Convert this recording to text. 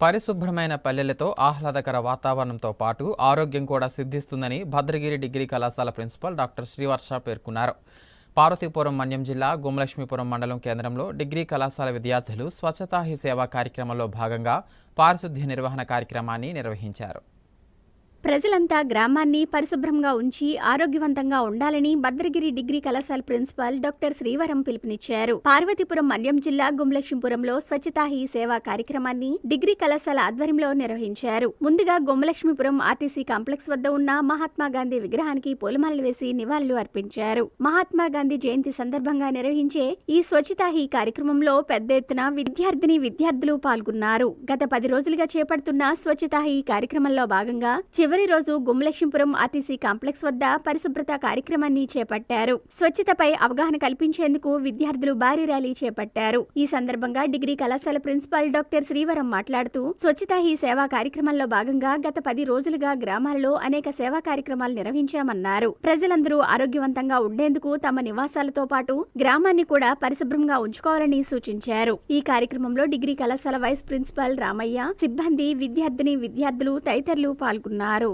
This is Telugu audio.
పరిశుభ్రమైన పల్లెలతో ఆహ్లాదకర వాతావరణంతో పాటు ఆరోగ్యం కూడా సిద్ధిస్తుందని భద్రగిరి డిగ్రీ కళాశాల ప్రిన్సిపల్ డాక్టర్ శ్రీవర్ష పేర్కొన్నారు. పార్వతీపురం మన్యం జిల్లా గుమలక్ష్మీపురం మండలం కేంద్రంలో డిగ్రీ కళాశాల విద్యార్థులు స్వచ్ఛతా హీ కార్యక్రమంలో భాగంగా పారిశుద్ధ్య నిర్వహణ కార్యక్రమాన్ని నిర్వహించారు. ప్రజలంతా గ్రామాన్ని పరిశుభ్రంగా ఉంచి ఆరోగ్యవంతంగా ఉండాలని భద్రగిరి డిగ్రీ కళాశాల ప్రిన్సిపాల్ డాక్టర్ శ్రీవరం పిలుపునిచ్చారు. పార్వతీపురం మన్యం జిల్లా గుమ్మలక్ష్మీపురంలో స్వచ్ఛతా హీ సేవా కార్యక్రమాన్ని డిగ్రీ కళాశాల ఆధ్వర్యంలో నిర్వహించారు. ముందుగా గుమ్మలక్ష్మీపురం ఆర్టీసీ కాంప్లెక్స్ వద్ద ఉన్న మహాత్మా గాంధీ విగ్రహానికి పూలమాలలు వేసి నివాళులు అర్పించారు. మహాత్మా గాంధీ జయంతి సందర్భంగా నిర్వహించే ఈ స్వచ్ఛతా హీ కార్యక్రమంలో పెద్ద ఎత్తున విద్యార్థిని విద్యార్థులు పాల్గొన్నారు. గత పది రోజులుగా చేపడుతున్న స్వచ్ఛతా హీ కార్యక్రమంలో భాగంగా చివరి రోజు గుమ్మలక్ష్మీపురం ఆర్టీసీ కాంప్లెక్స్ వద్ద పరిశుభ్రత కార్యక్రమాన్ని చేపట్టారు. స్వచ్ఛతపై అవగాహన కల్పించేందుకు విద్యార్థులు భారీ ర్యాలీ చేపట్టారు. ఈ సందర్భంగా డిగ్రీ కళాశాల ప్రిన్సిపాల్ డాక్టర్ శ్రీవరం మాట్లాడుతూ స్వచ్ఛత ఈ సేవా కార్యక్రమంలో భాగంగా గత పది రోజులుగా గ్రామాల్లో అనేక సేవా కార్యక్రమాలు నిర్వహించామన్నారు. ప్రజలందరూ ఆరోగ్యవంతంగా ఉండేందుకు తమ నివాసాలతో పాటు గ్రామాన్ని కూడా పరిశుభ్రంగా ఉంచుకోవాలని సూచించారు. ఈ కార్యక్రమంలో డిగ్రీ కళాశాల వైస్ ప్రిన్సిపాల్ రామయ్య సిబ్బంది విద్యార్థిని విద్యార్థులు తదితరులు పాల్గొన్నారు.